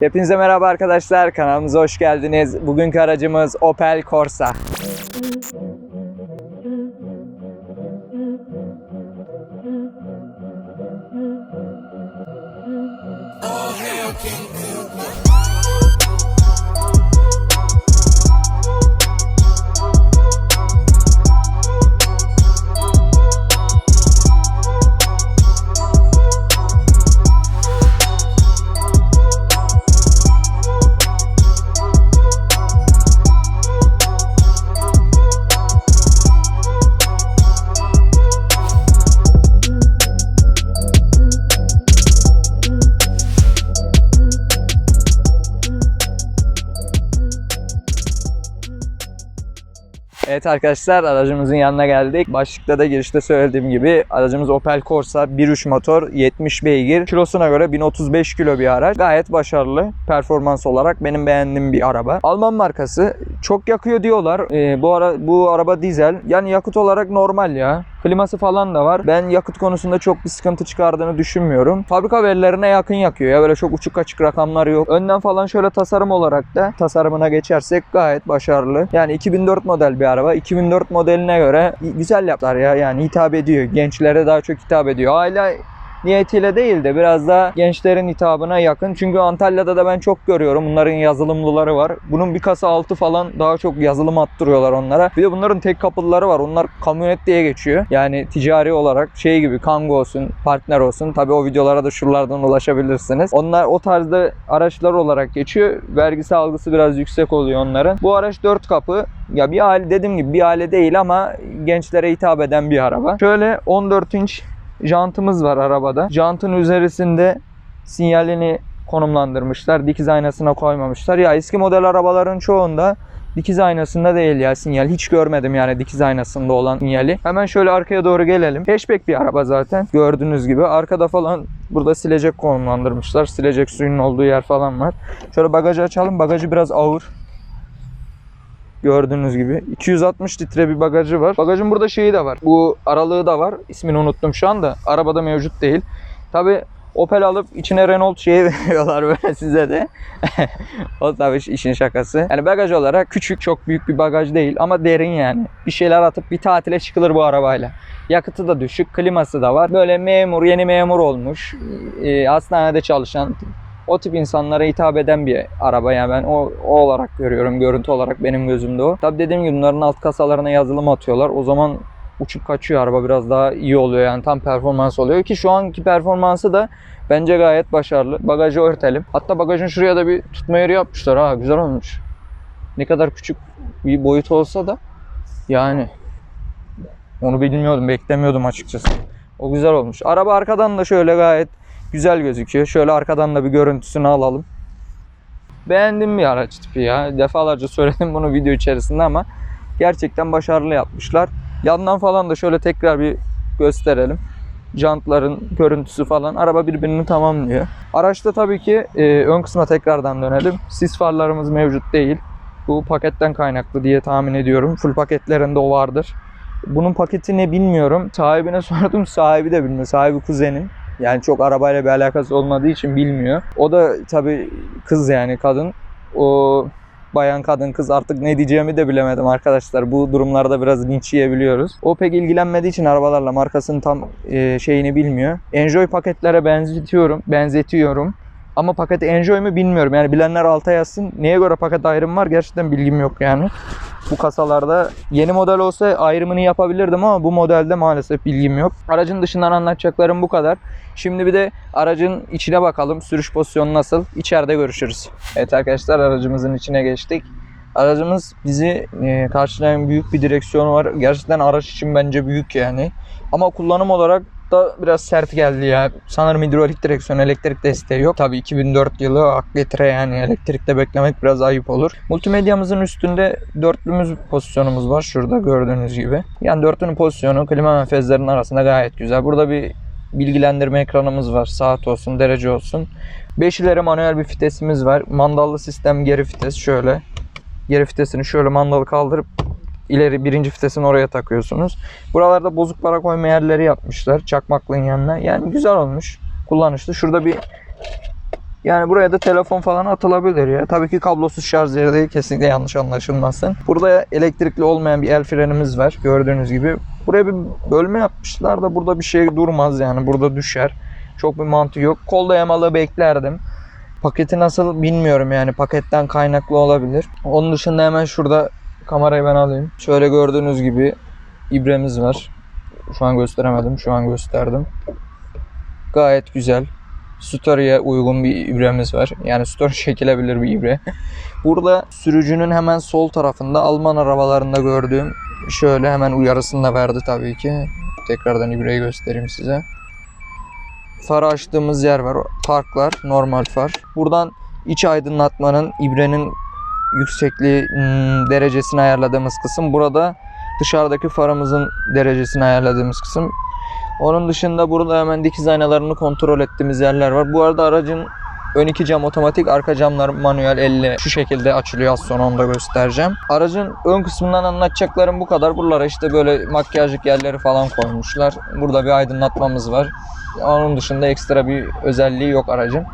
Hepinize merhaba arkadaşlar. Kanalımıza hoş geldiniz. Bugünkü aracımız Opel Corsa. Evet arkadaşlar aracımızın yanına geldik. Başlıkta da girişte söylediğim gibi aracımız Opel Corsa 1.3 motor 70 beygir. Kilosuna göre 1035 kilo bir araç. Gayet başarılı performans olarak benim beğendiğim bir araba. Alman markası çok yakıyor diyorlar. Ee, bu ara bu araba dizel. Yani yakıt olarak normal ya. Kliması falan da var. Ben yakıt konusunda çok bir sıkıntı çıkardığını düşünmüyorum. Fabrika verilerine yakın yakıyor ya. Böyle çok uçuk açık rakamlar yok. Önden falan şöyle tasarım olarak da tasarımına geçersek gayet başarılı. Yani 2004 model bir araba. 2004 modeline göre güzel yaptılar ya. Yani hitap ediyor. Gençlere daha çok hitap ediyor. Hala niyetiyle değil de biraz da gençlerin hitabına yakın. Çünkü Antalya'da da ben çok görüyorum. Bunların yazılımlıları var. Bunun bir kasa altı falan daha çok yazılım attırıyorlar onlara. Bir de bunların tek kapıları var. Onlar kamyonet diye geçiyor. Yani ticari olarak şey gibi Kangoo olsun, partner olsun. Tabi o videolara da şuralardan ulaşabilirsiniz. Onlar o tarzda araçlar olarak geçiyor. Vergisi algısı biraz yüksek oluyor onların. Bu araç 4 kapı. Ya bir aile dediğim gibi bir aile değil ama gençlere hitap eden bir araba. Şöyle 14 inç jantımız var arabada. Jantın üzerinde sinyalini konumlandırmışlar. Dikiz aynasına koymamışlar. Ya eski model arabaların çoğunda dikiz aynasında değil ya sinyal. Hiç görmedim yani dikiz aynasında olan sinyali. Hemen şöyle arkaya doğru gelelim. Hatchback bir araba zaten. Gördüğünüz gibi. Arkada falan burada silecek konumlandırmışlar. Silecek suyun olduğu yer falan var. Şöyle bagajı açalım. Bagajı biraz ağır. Gördüğünüz gibi 260 litre bir bagajı var. Bagajın burada şeyi de var. Bu aralığı da var. İsmini unuttum şu anda. Arabada mevcut değil. Tabi Opel alıp içine Renault şeyi veriyorlar böyle size de. o tabii işin şakası. Yani bagaj olarak küçük çok büyük bir bagaj değil ama derin yani. Bir şeyler atıp bir tatile çıkılır bu arabayla. Yakıtı da düşük, kliması da var. Böyle memur, yeni memur olmuş. e, hastanede çalışan o tip insanlara hitap eden bir araba yani ben o, o olarak görüyorum. Görüntü olarak benim gözümde o. Tabi dediğim gibi bunların alt kasalarına yazılım atıyorlar. O zaman uçup kaçıyor araba biraz daha iyi oluyor yani tam performans oluyor ki şu anki performansı da bence gayet başarılı. Bagajı örtelim. Hatta bagajın şuraya da bir tutma yeri yapmışlar ha güzel olmuş. Ne kadar küçük bir boyut olsa da yani onu bilmiyordum beklemiyordum açıkçası. O güzel olmuş. Araba arkadan da şöyle gayet güzel gözüküyor. Şöyle arkadan da bir görüntüsünü alalım. Beğendim bir araç tipi ya. Defalarca söyledim bunu video içerisinde ama gerçekten başarılı yapmışlar. Yandan falan da şöyle tekrar bir gösterelim. Jantların görüntüsü falan. Araba birbirini tamamlıyor. Araçta tabii ki e, ön kısma tekrardan dönelim. Sis farlarımız mevcut değil. Bu paketten kaynaklı diye tahmin ediyorum. Full paketlerinde o vardır. Bunun paketi ne bilmiyorum. Sahibine sordum. Sahibi de bilmiyor. Sahibi kuzenim. Yani çok arabayla bir alakası olmadığı için bilmiyor. O da tabii kız yani kadın. O bayan kadın kız artık ne diyeceğimi de bilemedim arkadaşlar. Bu durumlarda biraz linç yiyebiliyoruz. O pek ilgilenmediği için arabalarla markasının tam e, şeyini bilmiyor. Enjoy paketlere benzetiyorum. Benzetiyorum. Ama paket Enjoy mu bilmiyorum. Yani bilenler alta yazsın. Neye göre paket ayrım var gerçekten bilgim yok yani. Bu kasalarda yeni model olsa ayrımını yapabilirdim ama bu modelde maalesef bilgim yok. Aracın dışından anlatacaklarım bu kadar. Şimdi bir de aracın içine bakalım. Sürüş pozisyonu nasıl? İçeride görüşürüz. Evet arkadaşlar aracımızın içine geçtik. Aracımız bizi e, karşılayan büyük bir direksiyonu var. Gerçekten araç için bence büyük yani. Ama kullanım olarak da biraz sert geldi ya. Sanırım hidrolik direksiyon, elektrik desteği yok. Tabii 2004 yılı aklitre yani elektrikte beklemek biraz ayıp olur. Multimedyamızın üstünde dörtlümüz pozisyonumuz var. Şurada gördüğünüz gibi. Yani dörtlünün pozisyonu klima menfezlerinin arasında gayet güzel. Burada bir bilgilendirme ekranımız var. Saat olsun, derece olsun. 5 ileri manuel bir fitesimiz var. Mandallı sistem geri vites şöyle. Geri vitesini şöyle mandalı kaldırıp ileri birinci vitesini oraya takıyorsunuz. Buralarda bozuk para koyma yerleri yapmışlar çakmaklığın yanına. Yani güzel olmuş. Kullanışlı. Şurada bir Yani buraya da telefon falan atılabilir ya. Tabii ki kablosuz şarj yeri değil. Kesinlikle yanlış anlaşılmasın. Burada elektrikli olmayan bir el frenimiz var. Gördüğünüz gibi. Buraya bir bölme yapmışlar da burada bir şey durmaz yani. Burada düşer. Çok bir mantığı yok. Kol dayamalı beklerdim. Paketi nasıl bilmiyorum yani. Paketten kaynaklı olabilir. Onun dışında hemen şurada kamerayı ben alayım. Şöyle gördüğünüz gibi ibremiz var. Şu an gösteremedim. Şu an gösterdim. Gayet güzel. Story'e uygun bir ibremiz var. Yani story çekilebilir bir ibre. Burada sürücünün hemen sol tarafında Alman arabalarında gördüğüm şöyle hemen uyarısını da verdi tabii ki. Tekrardan ibreyi göstereyim size. Farı açtığımız yer var. Parklar, normal far. Buradan iç aydınlatmanın ibrenin yüksekliği hmm, derecesini ayarladığımız kısım. Burada dışarıdaki farımızın derecesini ayarladığımız kısım. Onun dışında burada hemen dikiz aynalarını kontrol ettiğimiz yerler var. Bu arada aracın ön iki cam otomatik, arka camlar manuel elle şu şekilde açılıyor. Az sonra onu da göstereceğim. Aracın ön kısmından anlatacaklarım bu kadar. Buralara işte böyle makyajlık yerleri falan koymuşlar. Burada bir aydınlatmamız var. Onun dışında ekstra bir özelliği yok aracın.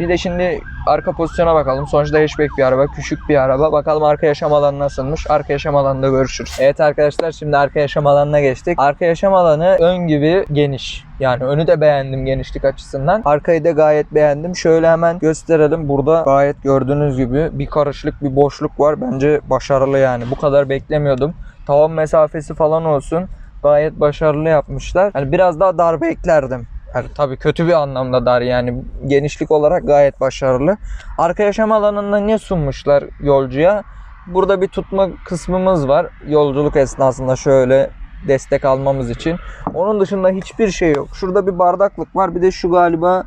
Bir de şimdi arka pozisyona bakalım. Sonuçta hatchback bir araba, küçük bir araba. Bakalım arka yaşam alanı nasılmış. Arka yaşam alanında görüşürüz. Evet arkadaşlar şimdi arka yaşam alanına geçtik. Arka yaşam alanı ön gibi geniş. Yani önü de beğendim genişlik açısından. Arkayı da gayet beğendim. Şöyle hemen gösterelim. Burada gayet gördüğünüz gibi bir karışlık bir boşluk var. Bence başarılı yani. Bu kadar beklemiyordum. Tavan mesafesi falan olsun. Gayet başarılı yapmışlar. Yani biraz daha dar beklerdim. Yani tabii kötü bir anlamda dar yani genişlik olarak gayet başarılı. Arka yaşam alanında ne sunmuşlar yolcuya? Burada bir tutma kısmımız var. Yolculuk esnasında şöyle destek almamız için. Onun dışında hiçbir şey yok. Şurada bir bardaklık var. Bir de şu galiba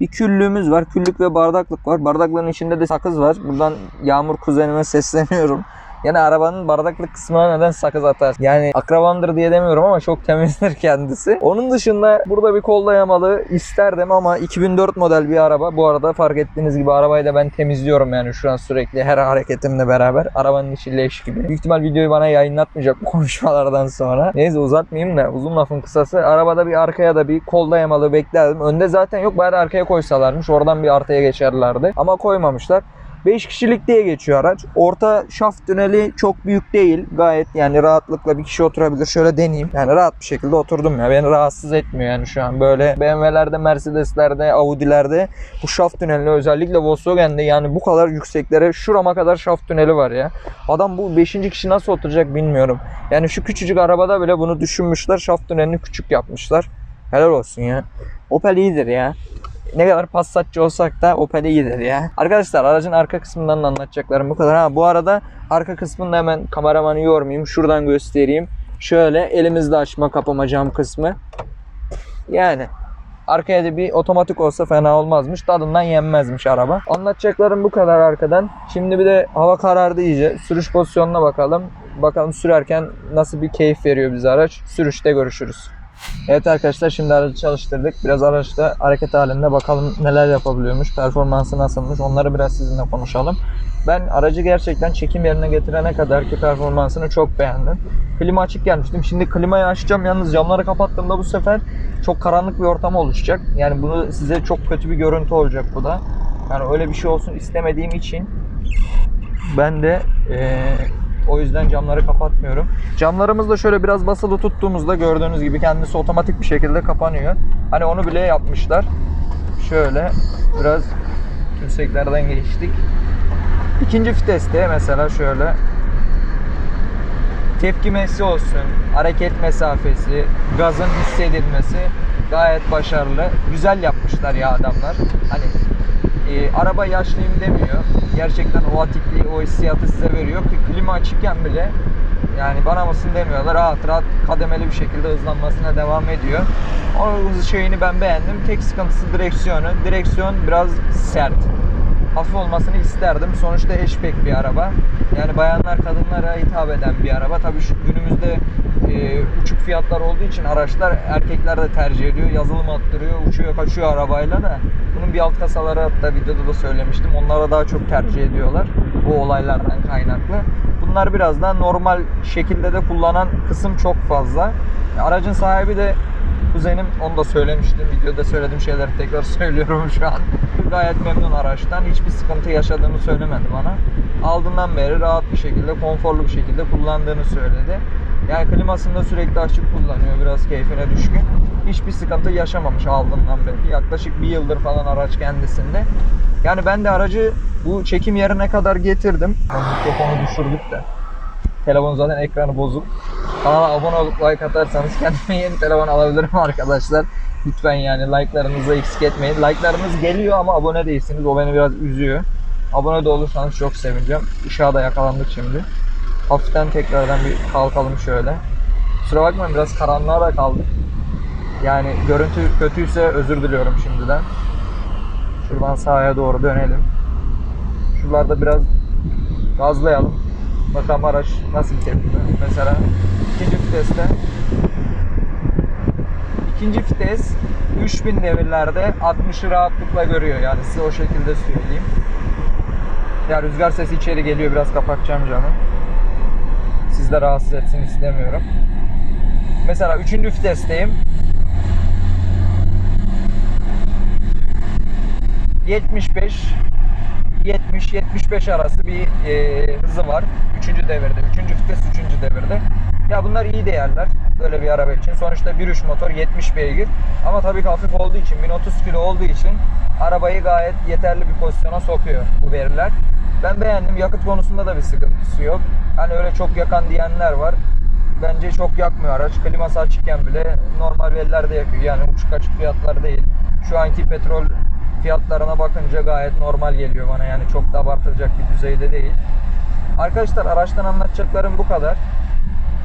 bir küllüğümüz var. Küllük ve bardaklık var. Bardaklığın içinde de sakız var. Buradan Yağmur kuzenime sesleniyorum. Yani arabanın bardaklık kısmına neden sakız atar? Yani akrabamdır diye demiyorum ama çok temizdir kendisi. Onun dışında burada bir kol dayamalı isterdim ama 2004 model bir araba. Bu arada fark ettiğiniz gibi arabayı da ben temizliyorum yani şu an sürekli her hareketimle beraber. Arabanın içi leş gibi. Büyük ihtimal videoyu bana yayınlatmayacak bu konuşmalardan sonra. Neyse uzatmayayım da uzun lafın kısası. Arabada bir arkaya da bir kol dayamalı beklerdim. Önde zaten yok bari arkaya koysalarmış. Oradan bir artıya geçerlerdi. Ama koymamışlar. 5 kişilik diye geçiyor araç. Orta şaft tüneli çok büyük değil. Gayet yani rahatlıkla bir kişi oturabilir. Şöyle deneyeyim. Yani rahat bir şekilde oturdum ya. Beni rahatsız etmiyor yani şu an. Böyle BMW'lerde, Mercedes'lerde, Audi'lerde bu şaft tüneli özellikle Volkswagen'de yani bu kadar yükseklere şurama kadar şaft tüneli var ya. Adam bu 5. kişi nasıl oturacak bilmiyorum. Yani şu küçücük arabada bile bunu düşünmüşler. Şaft tünelini küçük yapmışlar. Helal olsun ya. Opel iyidir ya ne kadar Passatçı olsak da Opel iyidir ya. Arkadaşlar aracın arka kısmından da anlatacaklarım bu kadar. Ha bu arada arka kısmında hemen kameramanı yormayayım. Şuradan göstereyim. Şöyle elimizle açma kapama cam kısmı. Yani arkaya da bir otomatik olsa fena olmazmış. Tadından yenmezmiş araba. Anlatacaklarım bu kadar arkadan. Şimdi bir de hava karardı iyice. Sürüş pozisyonuna bakalım. Bakalım sürerken nasıl bir keyif veriyor bize araç. Sürüşte görüşürüz. Evet arkadaşlar şimdi aracı çalıştırdık. Biraz araçta hareket halinde bakalım neler yapabiliyormuş, performansı nasılmış onları biraz sizinle konuşalım. Ben aracı gerçekten çekim yerine getirene kadar ki performansını çok beğendim. Klima açık gelmiştim. Şimdi klimayı açacağım yalnız camları kapattığımda bu sefer çok karanlık bir ortam oluşacak. Yani bunu size çok kötü bir görüntü olacak bu da. Yani öyle bir şey olsun istemediğim için ben de eee o yüzden camları kapatmıyorum. Camlarımız da şöyle biraz basılı tuttuğumuzda gördüğünüz gibi kendisi otomatik bir şekilde kapanıyor. Hani onu bile yapmışlar. Şöyle biraz yükseklerden geçtik. İkinci viteste mesela şöyle tepkimesi olsun, hareket mesafesi, gazın hissedilmesi gayet başarılı. Güzel yapmışlar ya adamlar. Hani e, araba yaşlıyım demiyor. Gerçekten o atikliği, o hissiyatı size veriyor klima açıkken bile yani bana mısın demiyorlar. Rahat rahat kademeli bir şekilde hızlanmasına devam ediyor. O şeyini ben beğendim. Tek sıkıntısı direksiyonu. Direksiyon biraz sert. Hafif olmasını isterdim. Sonuçta hatchback bir araba. Yani bayanlar kadınlara hitap eden bir araba. Tabii şu günümüzde e, uçuk fiyatlar olduğu için araçlar erkekler de tercih ediyor. Yazılım attırıyor, uçuyor, kaçıyor arabayla da. Bunun bir alt kasaları hatta videoda da söylemiştim. Onlara daha çok tercih ediyorlar. Bu olaylardan kaynaklı. Bunlar biraz daha normal şekilde de kullanan kısım çok fazla. Aracın sahibi de kuzenim onu da söylemiştim. Videoda söylediğim şeyleri tekrar söylüyorum şu an. Gayet memnun araçtan. Hiçbir sıkıntı yaşadığını söylemedi bana. Aldığından beri rahat bir şekilde, konforlu bir şekilde kullandığını söyledi. Yani klimasını da sürekli açık kullanıyor. Biraz keyfine düşkün. Hiçbir sıkıntı yaşamamış aldığından beri. Yaklaşık bir yıldır falan araç kendisinde. Yani ben de aracı bu çekim yerine kadar getirdim. Mikrofonu düşürdük de. Telefon zaten ekranı bozuk. Kanala abone olup like atarsanız kendime yeni telefon alabilirim arkadaşlar. Lütfen yani like'larınızı eksik etmeyin. Like'larınız geliyor ama abone değilsiniz. O beni biraz üzüyor. Abone de olursanız çok sevineceğim. Işığa da yakalandık şimdi. Hafiften tekrardan bir kalkalım şöyle. Kusura bakmayın biraz karanlığa da kaldık. Yani görüntü kötüyse özür diliyorum şimdiden. Şuradan sağa doğru dönelim. Şuralarda biraz gazlayalım. Bakalım araç nasıl tepki. Mesela ikinci viteste ikinci vites 3000 devirlerde 60'ı rahatlıkla görüyor. Yani size o şekilde söyleyeyim. Ya rüzgar sesi içeri geliyor. Biraz kapatacağım camı. Siz de rahatsız etsin istemiyorum. Mesela üçüncü vitesteyim. 75 70-75 arası bir e, hızı var. Üçüncü devirde. Üçüncü vites üçüncü devirde. Ya bunlar iyi değerler böyle bir araba için. Sonuçta 1.3 motor 70 beygir. Ama tabii ki hafif olduğu için 1030 kilo olduğu için arabayı gayet yeterli bir pozisyona sokuyor bu veriler. Ben beğendim. Yakıt konusunda da bir sıkıntısı yok. Hani öyle çok yakan diyenler var. Bence çok yakmıyor araç. Kliması açıkken bile normal verilerde yakıyor. Yani uçuk açık fiyatlar değil. Şu anki petrol fiyatlarına bakınca gayet normal geliyor bana. Yani çok da abartılacak bir düzeyde değil. Arkadaşlar araçtan anlatacaklarım bu kadar.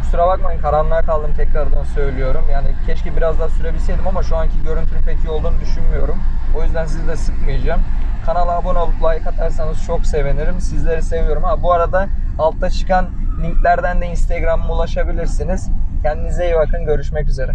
Kusura bakmayın karanlığa kaldım tekrardan söylüyorum. Yani keşke biraz daha sürebilseydim ama şu anki görüntünün pek iyi olduğunu düşünmüyorum. O yüzden sizi de sıkmayacağım. Kanala abone olup like atarsanız çok sevinirim. Sizleri seviyorum. Ha bu arada altta çıkan linklerden de Instagram'ıma ulaşabilirsiniz. Kendinize iyi bakın. Görüşmek üzere.